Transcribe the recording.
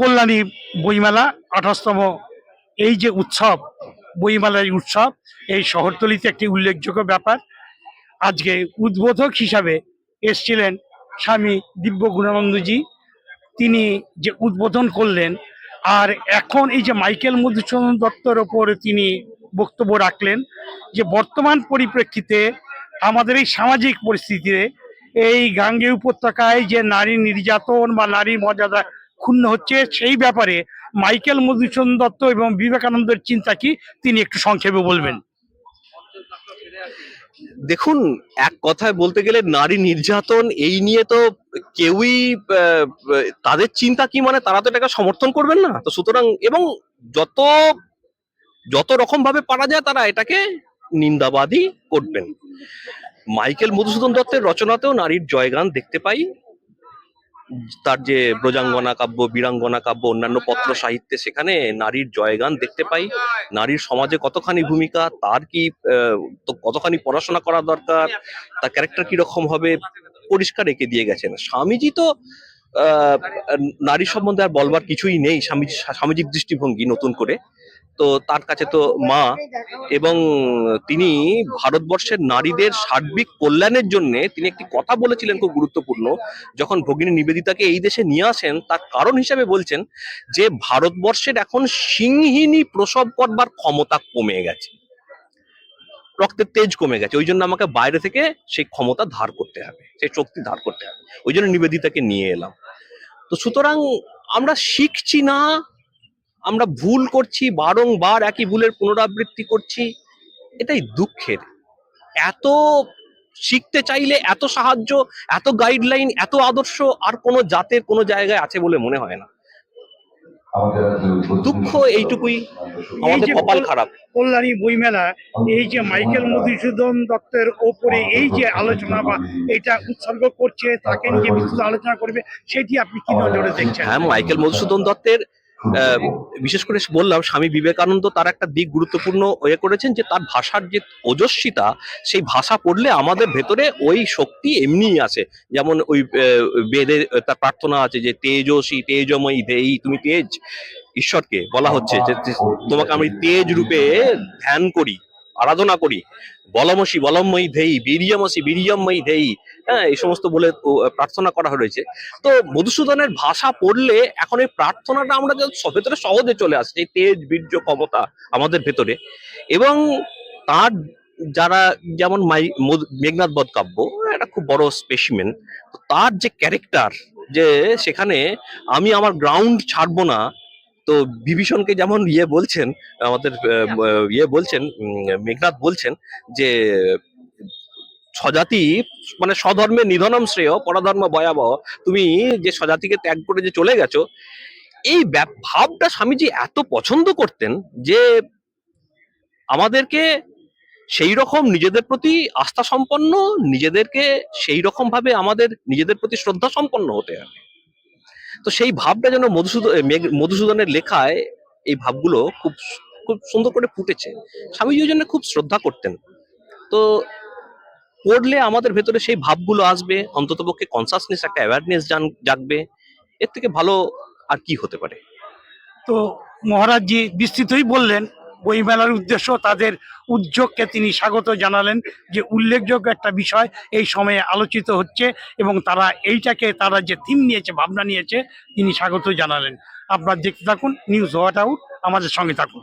কল্যাণী বইমেলা আঠাশতম এই যে উৎসব, বইমেলার উৎসব, এই শহরতলিতে একটি উল্লেখযোগ্য ব্যাপার। আজকে উদ্বোধক হিসাবে এসছিলেন স্বামী দিব্য গুণানন্দজি। তিনি যে উদ্বোধন করলেন, আর এখন এই যে মাইকেল মধুসূদন দত্তর ওপর তিনি বক্তব্য রাখলেন, যে বর্তমান পরিপ্রেক্ষিতে আমাদের এই সামাজিক পরিস্থিতিতে এই গাঙ্গে উপত্যকায় যে নারী নির্যাতন বা নারী মর্যাদা ক্ষুণ্ণ হচ্ছে, সেই ব্যাপারে মাইকেল মধুসূদন দত্ত এবং বিবেকানন্দের চিন্তা কি তিনি একটু সংক্ষেপে বলবেন। দেখুন, এক কথায় বলতে গেলে নারী নির্যাতন, এই নিয়ে তো কেউই তাদের চিন্তা কি মানে তারা তো এটাকে সমর্থন করবেন না। তো সুতরাং, এবং যত যত রকম ভাবে পারা যায় তারা এটাকে নিন্দাবাদী করবেন। মাইকেল মধুসূদন দত্তের রচনাতেও নারীর জয়গান দেখতে পাই। তার যে ব্রজাঙ্গনা কাব্য, বীরাঙ্গনা কাব্য, অন্যান্য পত্র সাহিত্যে সেখানে নারীর জয়গান দেখতে পাই। নারীর সমাজে কতখানি ভূমিকা, তার কি কতখানি পড়াশোনা করা দরকার, তার ক্যারেক্টার কীরকম হবে, পরিষ্কার এঁকে দিয়ে গেছেন। স্বামীজি তো নারী সম্বন্ধে আর বলবার কিছুই নেই, স্বামীজি সামাজিক দৃষ্টিভঙ্গি নতুন করে। তো তার কাছে তো মা এবং তিনি ভারতবর্ষের নারীদের সার্বিক কল্যাণের জন্য তিনি একটি কথা বলেছিলেন খুব গুরুত্বপূর্ণ, যখন ভগিনী নিবেদিতাকে এই দেশে নিয়ে আসেন, তার কারণ হিসেবে বলছেন যে ভারতবর্ষের এখন সিংহিনী প্রসব করবার ক্ষমতা কমে গেছে। রক্তের তেজ কমে গেছে, ওই জন্য আমাকে বাইরে থেকে সেই ক্ষমতা ধার করতে হবে, সেই শক্তি ধার করতে হবে। ওই জন্য নিবেদিতাকে নিয়ে এলাম। তো সুতরাং আমরা শিখছি না আমরা ভুল করছি বারংবার একই ভুলের পুনরাবৃত্তি করছি এটাই দুঃখের। এত শিখতে চাইলে এত সাহায্য এত গাইডলাইন এত আদর্শ আর কোনো জাতের কোনো জায়গায় আছে বলে মনে হয় না। দুঃখ এইটুকুই। আমাদের যে কপাল খারাপ। কল্যাণী বইমেলা এই যে মাইকেল মধুসূদন দত্তের ওপরে এই যে আলোচনা বা এটা উৎসর্গ করছে তাকে নিয়ে বিস্তৃত আলোচনা করবে সেটি আপনি কি নজরে দেখছেন? হ্যাঁ মাইকেল মধুসূদন দত্তের বিশেষ করে বললাম স্বামী বিবেকানন্দ তার একটা দিক গুরুত্বপূর্ণ ইয়ে করেছেন যে তার ভাষার যে ওজস্বিতা সেই ভাষা পড়লে আমাদের ভেতরে ওই শক্তি এমনিই আছে যেমন ওই বেদের তার প্রার্থনা আছে যে তেজস্বী তেজময়ী দেই তুমি তেজ। ঈশ্বরকে বলা হচ্ছে যে যে তোমাকে আমি তেজ রূপে ধ্যান করি আরাধনা করি। বলমসি বলময়ী ধেই বীর্যমসি বীর্যময়ী ধেই হ্যাঁ এই সমস্ত বলে প্রার্থনা করা হয়েছে তো মধুসূদনের ভাষা পড়লে এখন এই প্রার্থনাটা আমরা ভেতরে সহজে চলে আসছে, এই তেজ, বীর্য, ক্ষমতা আমাদের ভেতরে। এবং তার যারা যেমন মাই মেঘনাথ বধ কাব্য একটা খুব বড় স্পেসিমেন তার যে ক্যারেক্টার যে সেখানে আমি আমার গ্রাউন্ড ছাড়বো না, তো বিভীষণকে যেমন ইয়ে বলছেন, আমাদের ইয়ে বলছেন মেঘনাথ বলছেন যে স্বজাতি মানে স্বধর্মে নিধনম শ্রেয়, পরধর্ম ভয়াবহ, তুমি যে স্বজাতিকে ত্যাগ করে যে চলে গেছো, এই ভাবটা স্বামীজি এত পছন্দ করতেন যে আমাদেরকে সেই রকম নিজেদের প্রতি আস্থা সম্পন্ন নিজেদেরকে সেই রকম ভাবে আমাদের নিজেদের প্রতি শ্রদ্ধা সম্পন্ন হতে হবে। তো সেই ভাবটা যেন মধুসূদন মধুসূদনের লেখায় এই ভাবগুলো খুব খুব সুন্দর করে ফুটেছে। স্বামীজি ওই জন্য খুব শ্রদ্ধা করতেন। তো পড়লে আমাদের ভেতরে সেই ভাবগুলো আসবে, অন্ততপক্ষে কনসাসনেস একটা অ্যাওয়ারনেস জাগবে। এর থেকে ভালো আর কি হতে পারে? তো মহারাজজি বিস্তৃতই বললেন বইমেলার উদ্দেশ্য তাদের উদ্যোগকে তিনি স্বাগত জানালেন যে উল্লেখযোগ্য একটা বিষয় এই সময়ে আলোচিত হচ্ছে এবং তারা এইটাকে তারা যে থিম নিয়েছে, ভাবনা নিয়েছে, তিনি স্বাগত জানালেন। আপনার দেখতে থাকুন নিউজ হোয়াট আউট আমাদের সঙ্গে থাকুন।